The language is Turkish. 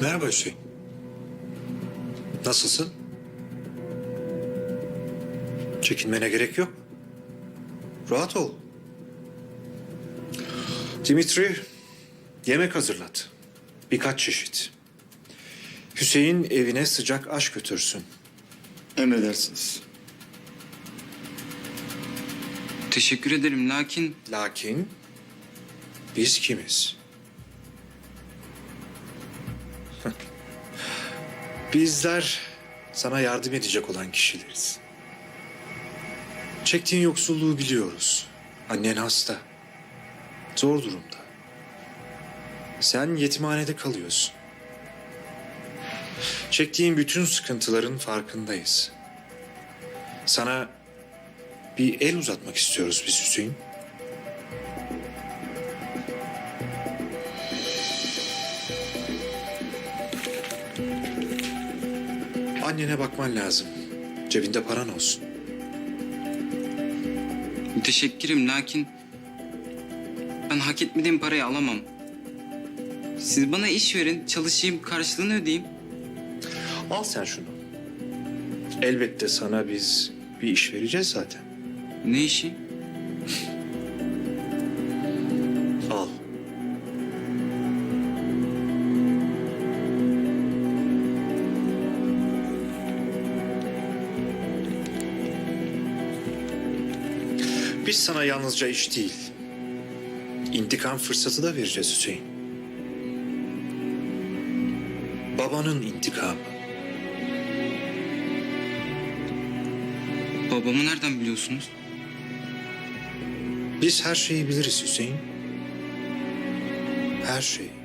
Merhaba Hüseyin. Nasılsın? Çekinmene gerek yok. Rahat ol. Dimitri yemek hazırlat. Birkaç çeşit. Hüseyin evine sıcak aş götürsün. Emredersiniz. Teşekkür ederim lakin Lakin biz kimiz? Bizler sana yardım edecek olan kişileriz. Çektiğin yoksulluğu biliyoruz. Annen hasta. Zor durumda. Sen yetimhanede kalıyorsun. Çektiğin bütün sıkıntıların farkındayız. Sana bir el uzatmak istiyoruz biz Hüseyin. Annene bakman lazım. Cebinde paran olsun. müteşekkirim lakin ben hak etmediğim parayı alamam. Siz bana iş verin, çalışayım, karşılığını ödeyeyim. Al sen şunu. Elbette sana biz bir iş vereceğiz zaten. Ne işi? Biz sana yalnızca iş değil, intikam fırsatı da vereceğiz Hüseyin. Babanın intikamı. Babamı nereden biliyorsunuz? Biz her şeyi biliriz Hüseyin. Her şeyi.